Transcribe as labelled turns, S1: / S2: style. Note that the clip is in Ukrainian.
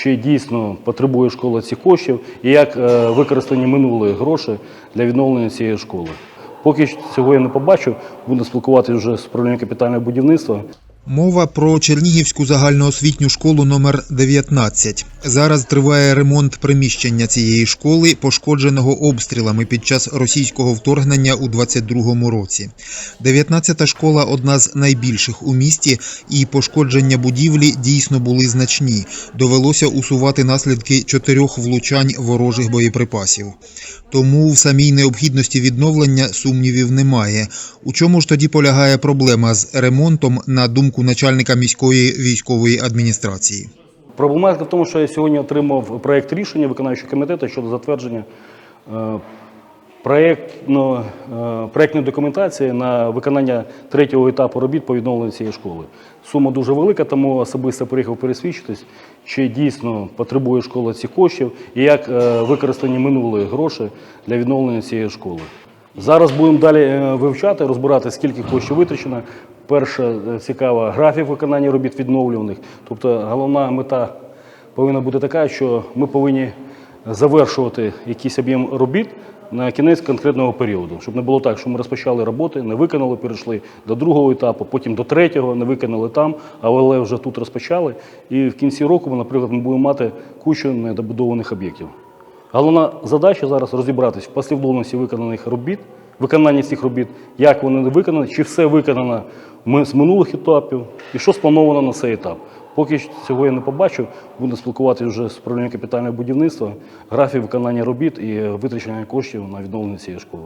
S1: Чи дійсно потребує школа цих коштів і як е, використані минулі гроші для відновлення цієї школи? Поки цього я не побачу, буду спілкуватися вже з управлінням капітального будівництва.
S2: Мова про Чернігівську загальноосвітню школу номер 19. Зараз триває ремонт приміщення цієї школи, пошкодженого обстрілами під час російського вторгнення у 22-му році. 19-та школа одна з найбільших у місті, і пошкодження будівлі дійсно були значні. Довелося усувати наслідки чотирьох влучань ворожих боєприпасів. Тому в самій необхідності відновлення сумнівів немає. У чому ж тоді полягає проблема з ремонтом, на думку начальника міської військової адміністрації?
S1: Проблематика в тому, що я сьогодні отримав проєкт рішення виконавчого комітету щодо затвердження е, проєктно, е, проєктної документації на виконання третього етапу робіт по відновленню цієї школи. Сума дуже велика, тому особисто приїхав пересвідчитись, чи дійсно потребує школа цих коштів і як е, використані минулі гроші для відновлення цієї школи. Зараз будемо далі е, вивчати, розбирати, скільки коштів витрачено. Перше е, цікаво графік виконання робіт відновлюваних. Тобто головна мета повинна бути така, що ми повинні завершувати якийсь об'єм робіт на кінець конкретного періоду, щоб не було так, що ми розпочали роботи, не виконали, перейшли до другого етапу, потім до третього, не виконали там, але вже тут розпочали. І в кінці року, наприклад, ми будемо мати кучу недобудованих об'єктів. Головна задача зараз розібратись в послідовності виконаних робіт, виконання цих робіт, як вони виконані, чи все виконано з минулих етапів, і що сплановано на цей етап. Поки цього я не побачу, буду спілкуватися вже з управлінням капітального будівництва, графік виконання робіт і витрачення коштів на відновлення цієї школи.